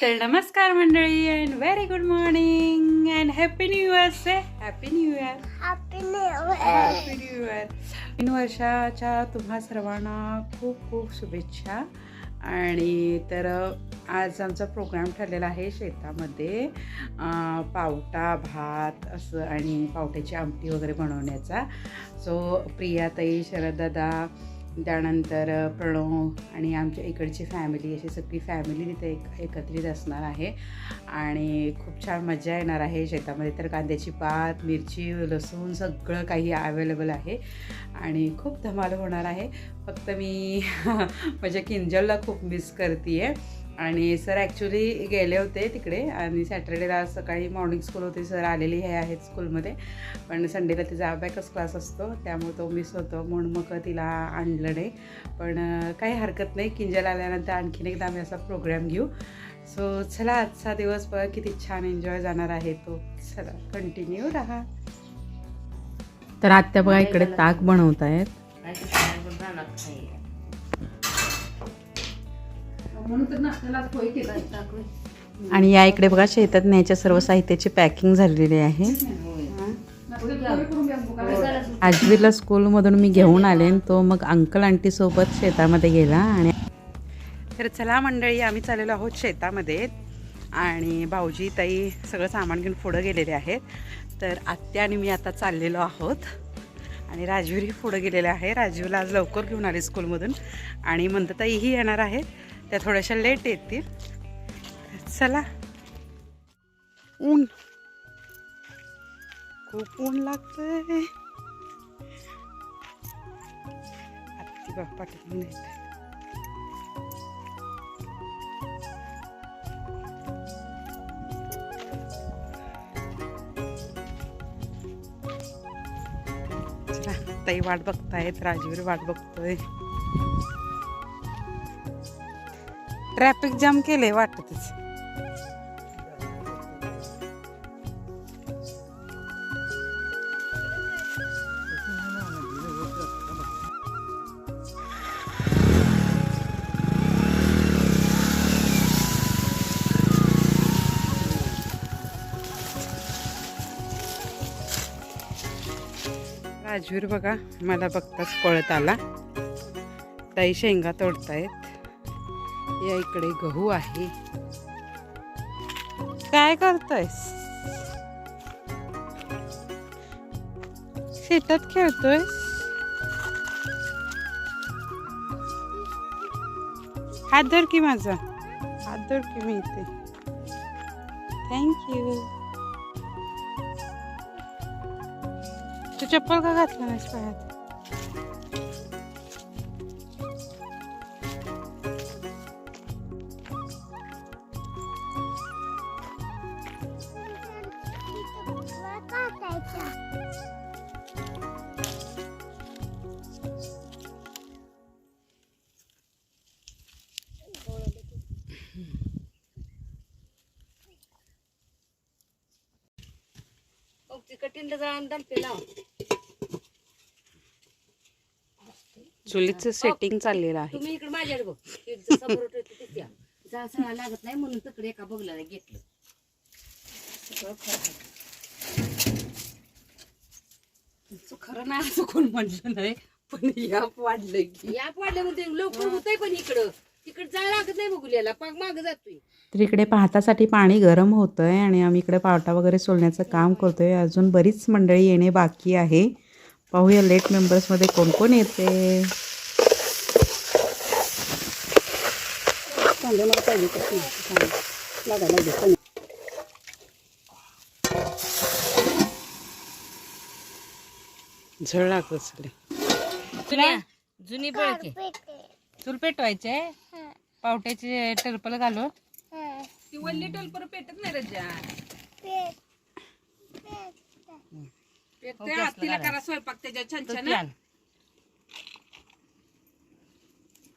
तर नमस्कार मंडळी and very good morning and happy new year say happy new year happy new year तीन वर्षाच्या तुम्हा सर्वांना खूप खूप शुभेच्छा. आणि तर आज आमचा प्रोग्राम ठरलेला आहे शेतामध्ये पावटा भात असं आणि पावट्याची आमटी वगैरे बनवण्याचा. सो प्रियाताई शरददादा त्यानंतर प्रणव आणि आमच्या इकडची फॅमिली अशी सगळी फॅमिली तिथे एक एकत्रित असणार आहे. आणि खूप छान मजा येणार आहे शेतामध्ये. तर कांद्याची पात मिरची लसूण सगळं काही अवेलेबल आहे. आणि खूप धमाल होणार आहे. फक्त मी माझ्या किंजलला खूप मिस करते आहे आणि सर ॲक्च्युली गेले होते तिकडे आणि सॅटर्डेला सकाळी मॉर्निंग स्कूल होती. सर आलेली हे आहेत स्कूलमध्ये पण संडेला तिचा अबॅकस क्लास असतो. त्यामुळे तो मिस होतो. म्हणून मग तिला आणलं नाही. पण काही हरकत नाही. किंजल आल्यानंतर आणखीन एकदा आम्ही असा प्रोग्राम घेऊ. सो चला आजचा दिवस बघा किती छान एन्जॉय जाणार आहे तो. चला कंटिन्यू राहा. तर आत्या बघा इकडे ताक बनवत आहेत आणि या इकडे बघा शेतात न्यायच्या सर्व साहित्याची पॅकिंग झालेली आहे. आजवीला स्कूलमधून मी घेऊन आले आणि तो मग अंकल आंटी सोबत शेतामध्ये गेला आणि तर चला मंडळी आम्ही चाललेलो आहोत शेतामध्ये. आणि भाऊजी ताई सगळं सामान घेऊन पुढं गेलेले आहेत. तर आत्या आणि मी आता चाललेलो आहोत. आणि राजवीरही पुढं गेलेले आहे. राजीवला आज लवकर घेऊन आले स्कूलमधून आणि मंदताईही येणार आहेत. त्या थोड्याशा लेट येतील. चला. ऊन. खूप ऊन लागतंय. आत्ती बाप्पा पाठवून चला ताई वाट बघतायत राजवीर वाट बघतोय. ट्रॅफिक जाम केलंय वाटतच. राजवीर बघा मला बघताच पळत आला. ताई शेंगा तोडतायत. या इकडे गहू आहे. काय करतोयस? शेतात खेळतोय हात धर की माझा. हात धर की मी इथे. थँक्यू तू चप्पल का घातलं नाहीस पायात? लाव चुलीचं सेटिंग चाललेलं आहे. तुम्ही इकडे माझ्याकडे बघ. समोर होतं ते तिथे जा सगळा लागत नाही म्हणून तिकडे एका बघला घेतलं. सगळं खरं नाही असं कोण म्हटलं नाही पण या वाढलंय की. या पाडल्यामध्ये लवकर होतंय पण इकडं. तिकडे जायला लागत नाही बघुल्याला पाक माग जातोय. तर इकडे पाहतासाठी पाणी गरम होतंय आणि आम्ही इकडे पावटा वगैरे सोलण्याचं काम करतोय. अजून बरीच मंडळी येणे बाकी आहे. पाहूया लेट मेंबर्समध्ये कोण कोण येते. झळ लागत जुनी बळके चूल पेटवायचे पावट्याचे टरपल घालून. ती वल्ली टोलपर पेटत नाही रजा तिला करा स्वयंपाक त्याच्या छान छान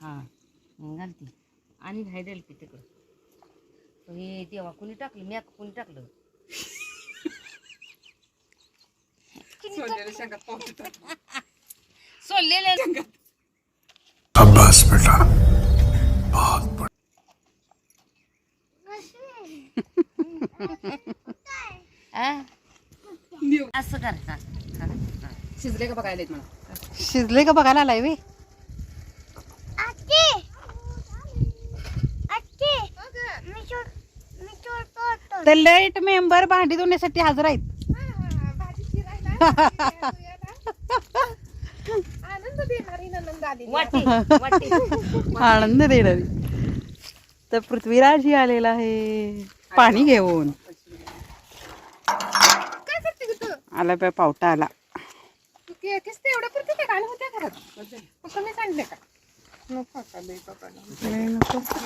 हा? घालती. आणि घाई द्याल की तिकडं. हे देवा कोणी टाकलं? मी कोणी टाकलं? सोललेले. अब्बास बेटा बहुत बड़ा? असं. हा, हा. शिजले का बघायला येत मला शिजले का बघायला आलाय वे तर लेट मेंबर भांडी धुण्यासाठी हजर आहेत आनंद देणारी तर पृथ्वीराज ही आलेला आहे. पाणी घेऊन. आला पाय पावटा आला.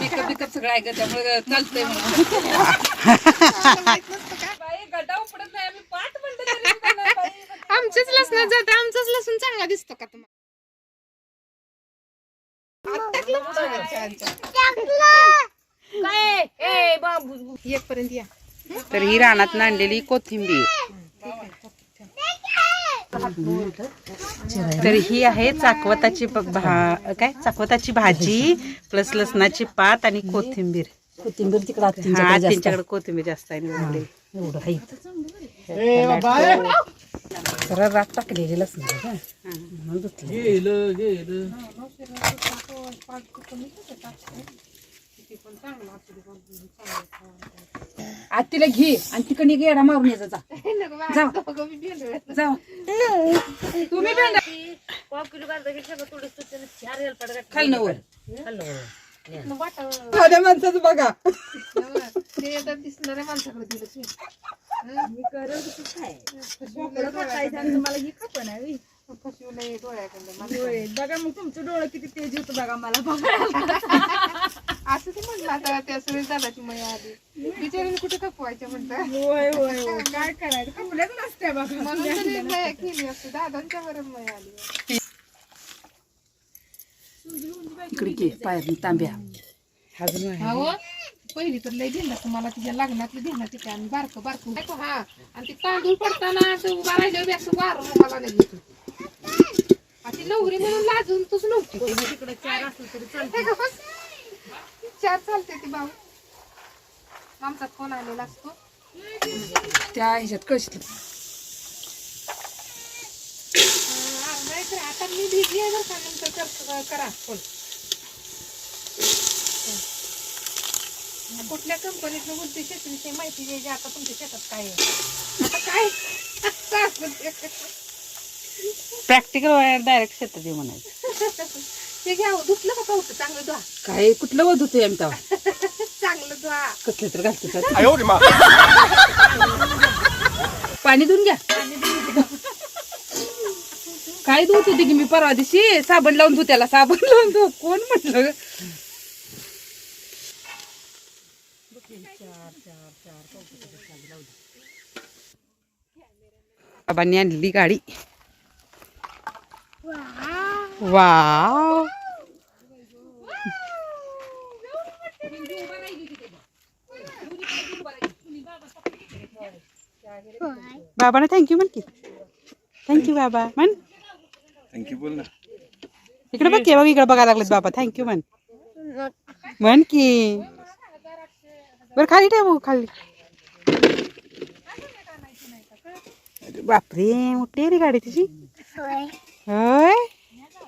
मेकअप बिकअप सगळं आहे का त्यामुळे चालतंय आमच्याच लसणात जात आमचाच लसूण चांगला दिसतो का तुम्हाला? एक पर्यंत या तर ही रानात आणलेली कोथिंबीर. तर ही आहे चाकवताची भा काय? चाकवताची भाजी प्लस लसणाची पात आणि कोथिंबीर. कोथिंबीर तिकडं हा त्यांच्याकडे कोथिंबीर जास्त आहे. एवढं. आहे. जरा रात टाकलेली लसण आज तिला घे आणि तिकडे गेडा मारून यायचा जा जा तुम्ही पण गाठले. खाल वर खाल्लं वर. खाद्या माणसाचं बघा ते आता दिसणाऱ्या माणसाकडे दिलं ते. फसवलं हे डोळ्याकडं. बघा मग तुमचं डोळं किती तेज होतं बघा मला असं ते म्हटलं आता त्या सुरेश दादाची मया आली. बिचारीने कुठे कपवायच्या म्हणतात होय होय होय. काय करायचं? कपड्याच नसते बघा. म्हणून तरी मया केली असते. दादांच्या बरं मया आली. इकडे घे तांब्या. अहो पहिली तर लय दिलं मला तिच्या लग्नातलं दिलं तिच्या आणि बारकं बारकं. हा आणि ते तांदूळ पडताना असं उभा राहिल्यावर बी असं वारं मला लगेच आणि ती नवरी म्हणून लाजून तूच नव्हती. तिकडं चार असलं तरी चालतं. चार चालते ती भाऊ आमचा फोन आलेला असतो. त्या ह्याच्यात अं, नाही तर आता मी बिझी आहे बरं का नंतर कर- करा फोन. कुठल्या कंपनीतलं बोलते शेतीविषयी माहिती द्यायची आता तुमच्या शेतात काय आहे? आता काय? प्रॅक्टिकल डायरेक्ट शेतात ये म्हणायचं. ते घ्या हो, धुतलं का पाहतो चांगलं धुवा. काय कुठलं वध होतोय आम्ही तेव्हा? चांगलं धुवा. कसले तर घालतो त्यात. पाणी धुवून घ्या. काय धुत होते की मी परवा दिवशी? साबण लावून धु त्याला साबण लावून धु कोण म्हटलं बाबांनी आणलेली गाडी. वाव बाबांना थँक्यू म्हण की थँक्यू बाबा म्हण थँक्यू बोल ना इकडे बघ केव्हा इकडे बघायला लागलेत बाबा थँक्यू म्हण म्हण की बरं खाली ठेवू खाली अरे बापरे मोठी आहे रे गाडी तुझी होय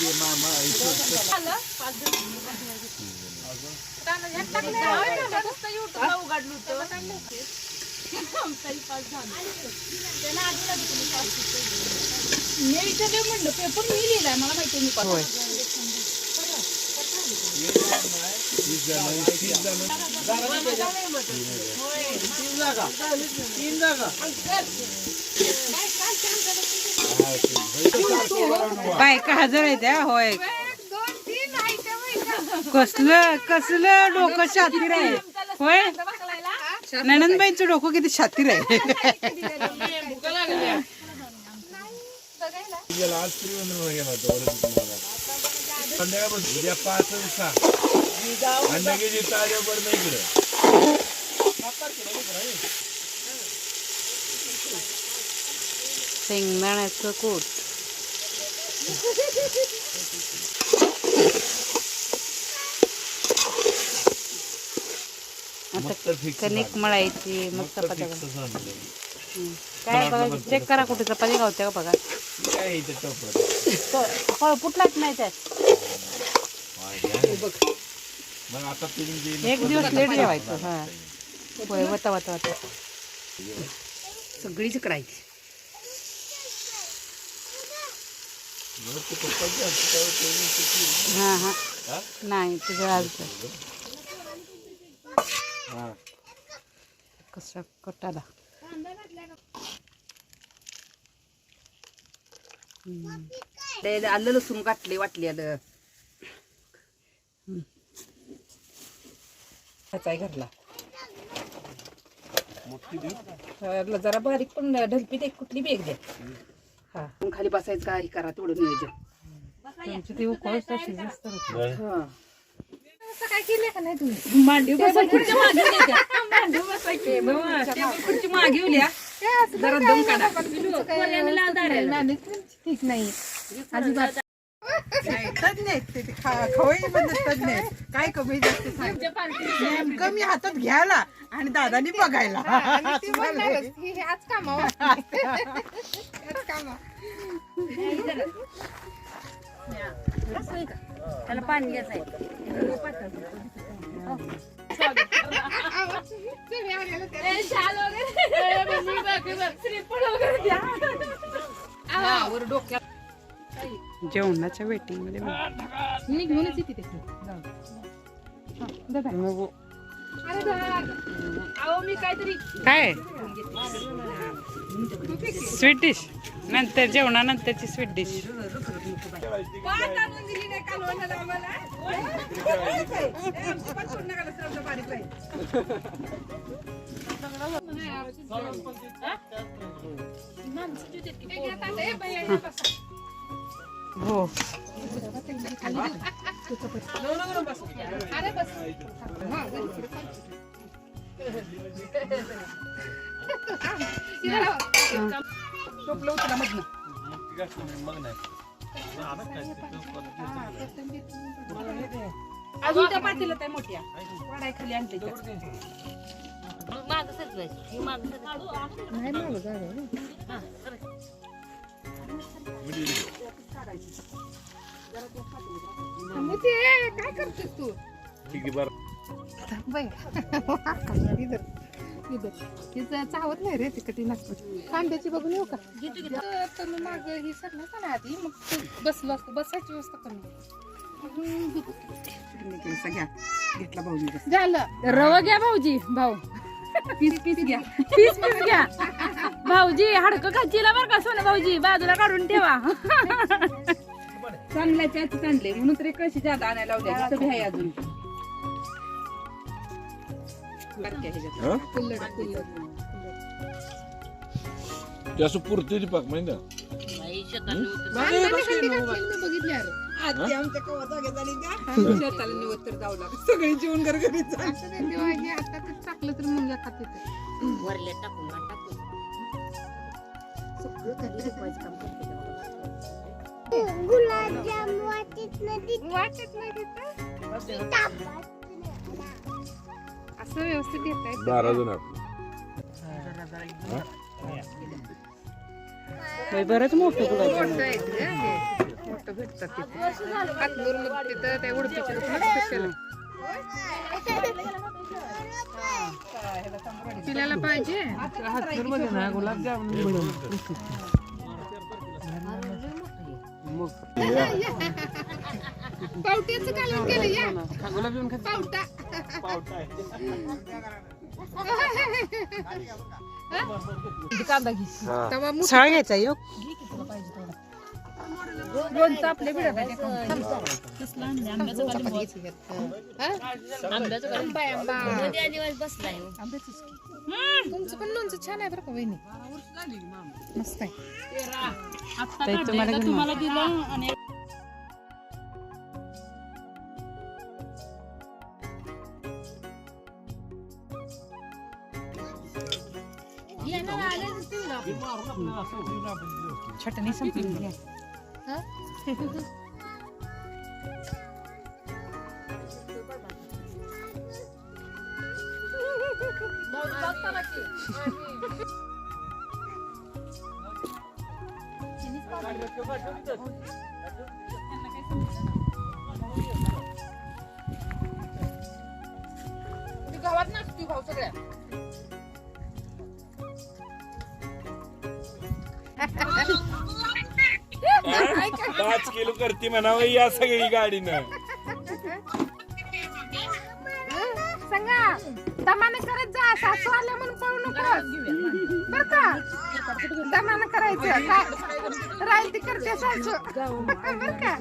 बवडे काय बाया, तुझ्या आधी पिल्ल्याकडे थार आली तिकडे नको कुठं होय बायका हजर आहे त्या होय. कसलं कसलं डोकं शातीर आहे? होय? ननंदबाईंचं डोकं किती शातीर आहे? गेला आज त्रिवेंद्रला गेला होता वरती तुम्हाला. संध्याकाळपासून उद्या पाच आणि सहा आणि लगेच इथं आल्यावर नाही इकडं शेंगदाण्याचं कोट. मस्त fix कणिक मळायची मस्त झालं. काय बघा चेक करा कुठे चपाती गावते का बघा? फळ फुटलाच नाही त्यात. आता एक दिवस लेट जेवायचं हा. वता वता वता. सगळीच करायची. हा हा नाही तुझं आज हा कसं कटाला. आलं लसूण काटले वाटले आलं. ह्याचाही घरला. जरा बारीक पण ढलपी दे कुठली बेग द्या हा. मग खाली बसायचं का? हे करा तेवढं नियोजन. तुमची ती उकळच तशीच असतं हा. असं काय केलं का नाही तुम्ही? मांडीव बसायची. खुर्ची मागे उल्या त्या. मांडीव बसायची. टेबल खुर्ची मागे. उल्या जरा दम काढा. ठीक नाही. अजिबात. तज्ञ आहेत ते खवई मध्ये तज्ञ आहेत. काय कमी जास्त नेमकं मी हातात घ्यायला आणि दादानी बघायला. आणि ती म्हणणारच, आज कामावर आज कामावर. त्याला पाणी घ्यायचं आलेलं जेवणाच्या वेटिंगमध्ये मी घेऊनच येते ते नको. अरे धर. अहो मी काहीतरी काय? स्वीट डिश नंतर जेवणानंतरची स्वीट डिश हे. मग नाही अजून त्या पातीला त्या मोठ्या. वाडाय खाली आणते मग ते काय करतोस तू? बाई इधर इधर. तिचं चावत नाही रे तिकडे नागपूर. कांद्याची बघून येऊ का? तर तुम्ही माग ही सरलं का ना आधी मग तू बसलो असतो. बसायची व्यवस्था करून सगळ्या घेतला भाऊ मी झालं. रवा घ्या भाऊजी. भाऊ. पीस पीस घ्या. पीस पीस घ्या. भाऊजी हाडकं खाचीला बरं का सोनं भाऊजी? बाजूला काढून ठेवा. चांगल्या त्याच आणले म्हणून तरी कशी जादा आणायला लावल्या. बी आहे अजून. हा? कुल्लड कुल्लड. ते असं पुरते पाक माहिती बघितले आजी आमच्या कवा जागे झाली का? शेताला निवत तर जाऊ लागत. सगळी जेवण घरघरी असं ते तेव्हा हे आता ते टाकलं तर मुंग्या खात येते वरल्या टाकून टाकून. वाटत नाही असं व्यवस्थित येत आहे बारा जण आपण बरंच मोठं गुलाब मोठं हे. भेटतात तिथे. हातनूरमध्ये तिथं त्या उडपीच्या दुकानात स्पेशल पिल्याला पाहिजे. पावट्याचं कालवण केलं या. पावटा. कांदा घे तवा मुठ सळ घ्यायचा बिडा पाहिजे. दोन दिवस बसलाय हो. तुमचं पण लोणचं छान आहे बरं का वहिनी? मस्त आहे. आता ताई, काढलंय तुम्हाला का घेऊन तुम्हाला दिलं आणि चटणी संपली घ्या. गावात नाचतोय भाऊ सगळ्या पाच किलो करते म्हणावं या सगळी गाडीनं. दमाने करायचं. काय? राहील ती करते सासू. बर का?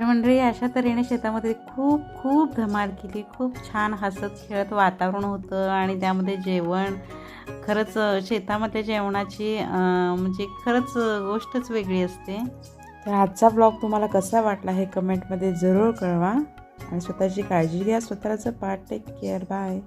मंडळी अशा तऱ्हेने शेतामध्ये खूप खूप धमाल केली. खूप छान हसत खेळत वातावरण होतं आणि त्यामध्ये जेवण. खरंच अं, शेतामधल्या जेवणाची अं, म्हणजे खरंच गोष्टच वेगळी असते. तर आजचा ब्लॉग तुम्हाला कसा वाटला हे कमेंटमध्ये जरूर कळवा. आणि स्वतःची काळजी घ्या. स्वतःचं पार्ट टेक केअर बाय